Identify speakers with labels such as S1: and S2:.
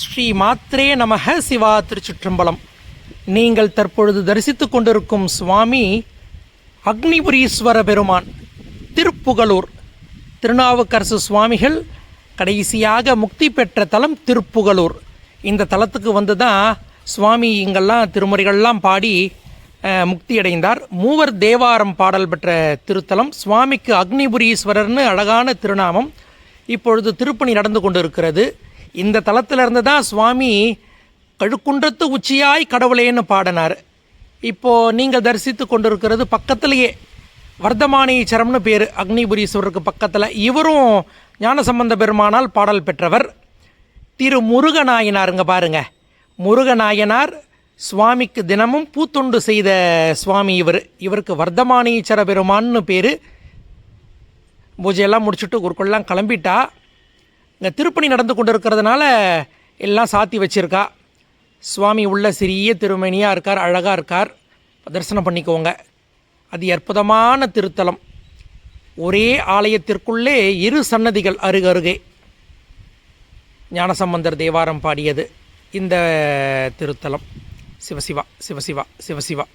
S1: ஸ்ரீ மாத்ரே நமக சிவா திருச்சிற்றம்பலம். நீங்கள் தற்பொழுது தரிசித்துக் கொண்டிருக்கும் சுவாமி அக்னிபுரீஸ்வர பெருமான் திருப்புகலூர். திருநாவுக்கரசு சுவாமிகள் கடைசியாக முக்தி பெற்ற தலம் திருப்புகலூர். இந்த தலத்துக்கு வந்து தான் சுவாமி இங்கெல்லாம் திருமுறைகள்லாம் பாடி முக்தியடைந்தார். முக்தி அடைந்தார் மூவர் தேவாரம் பாடல் பெற்ற திருத்தலம் சுவாமிக்கு அக்னிபுரீஸ்வரர்னு அழகான திருநாமம் இப்பொழுது திருப்பணி நடந்து கொண்டு இருக்கிறது இந்த தளத்திலிருந்து தான் சுவாமி கழுக்குன்றத்து உச்சியாய் கடவுளேன்னு பாடினார். இப்போது நீங்கள் தரிசித்து கொண்டிருக்கிறது பக்கத்திலேயே வர்த்தமானீச்சரம்னு பேர் அக்னிபுரீஸ்வரருக்கு பக்கத்தில். இவரும் ஞானசம்பந்த பெருமானால் பாடல் பெற்றவர். திரு முருகநாயனாருங்க பாருங்க. முருகநாயனார் சுவாமிக்கு தினமும் பூத்தொண்டு செய்த சுவாமி இவர். இவருக்கு வர்த்தமானீச்சர பெருமான்னு பேர். பூஜையெல்லாம் முடிச்சுட்டு ஊருக்குள்ளெல்லாம் கிளம்பிட்டா இங்கே திருப்பணி நடந்து கொண்டு இருக்கிறதுனால எல்லாம் சாத்தி வச்சிருக்கா. சுவாமி உள்ள சிறிய திருமணியாக இருக்கார் அழகாக இருக்கார். தரிசனம் பண்ணிக்கோங்க. அது அற்புதமான திருத்தலம். ஒரே ஆலயத்திற்குள்ளே இரு சன்னதிகள் அருகருகே ஞானசம்பந்தர் தேவாரம் பாடியது இந்த திருத்தலம். சிவசிவா சிவசிவா சிவசிவா.